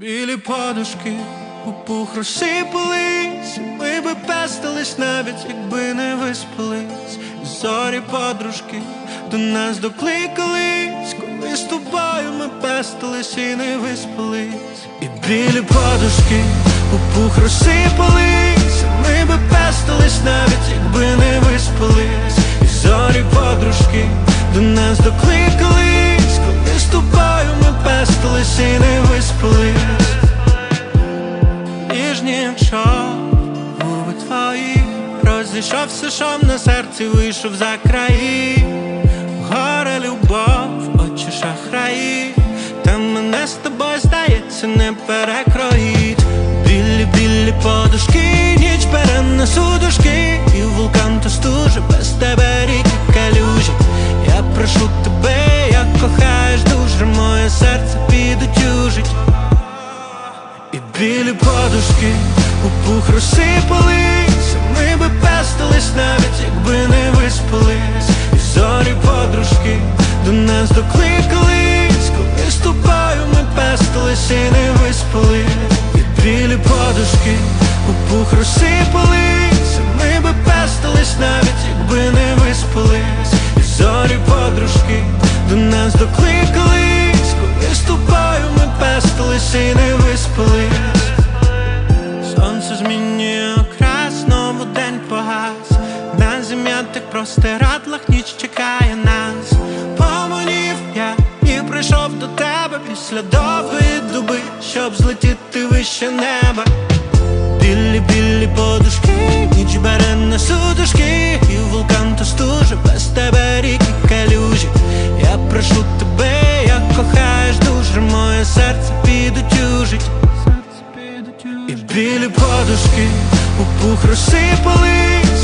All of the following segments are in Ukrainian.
Білі подушки у розсипались, ми би пестились навіть, якби не виспались. Зорі подружки до нас докликались, коли з тобою ми пестились і не виспались. І білі подушки у пух розсипались, ми би пестились навіть, якби не виспались. І зорі подружки до нас докликались, коли з тобою ми пестились і не Розійшовся шом на серці, вийшов за краї. Горе любов, очі шахраї. Та мене з тобою здається не перекроїть. Білі, білі подушки, ніч бере на І вулкан то стуже, без тебе ріки калюжі. Я прошу тебе, як кохаєш дуже Моє серце підутюжить. І білі подушки у пух би пестились навіть, якби не виспались, і зорі подружки до нас докликались, коли з ми пестились і не виспали, і білі подушки у пух розсипались, простирадлах ніч чекає нас Помолів я і прийшов до тебе після довгої доби, щоб злетіти вище неба. Білі, білі подушки, ніч бере на судушки, і вулкан то стуже, без тебе ріки калюжі. Я прошу тебе, як кохаєш дуже, моє серце підутюжить. І білі подушки у пух розсипались,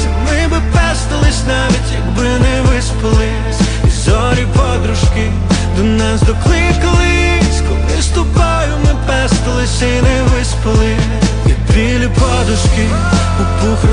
пестились навіть, якби не виспались, і зорі подружки до нас докликались, коли з ми пестились і не виспали, і білі подушки у пух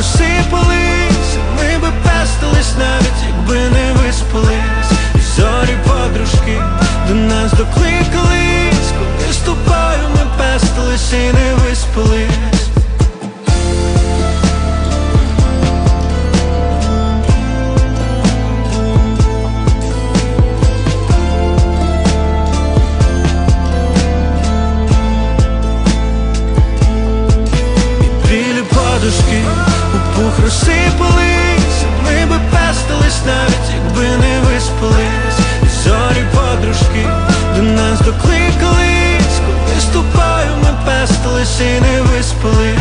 білі у пух розсипались, ми би пестились навіть, якби не виспались, і зорі подружки до нас докликались, коли ступаю, ми пестились і не виспались.